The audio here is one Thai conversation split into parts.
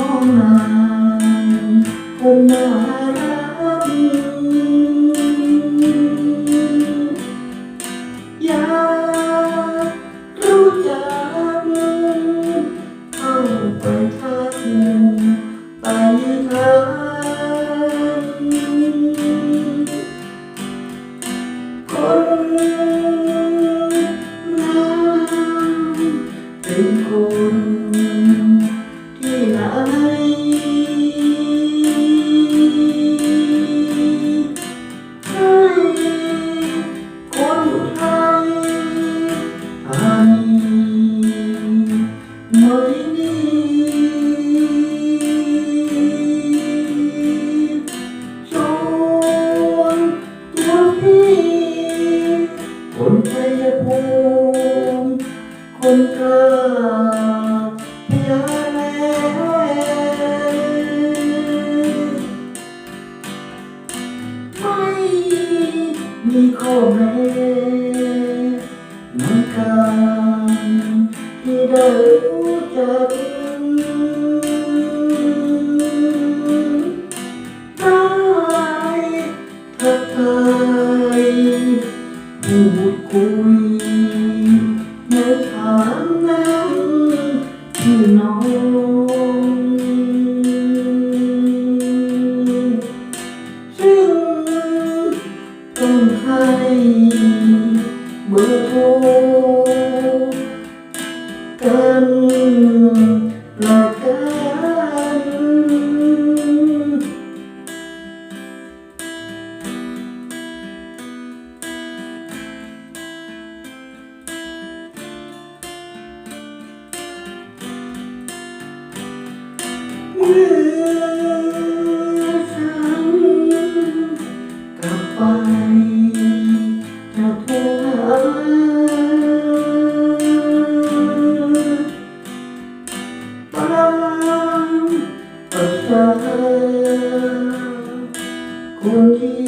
อน้องนางคนน่ารักอยากรู้จักเข้าไปทักไปทางคนนั้นเป็นคน คนไทยอันไม่ดีชวนตัวพี่คนไทยภูมิคนกล้า มีข้อแม้ในการที่ได้รู้จักได้ทักทายพูดคุยในฐานะ Yeah. And.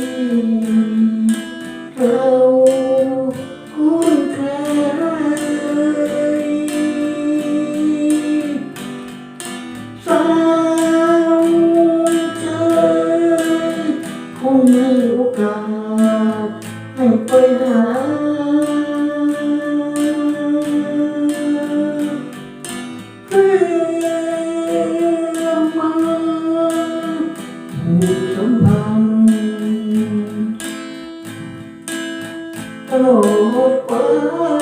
Lord.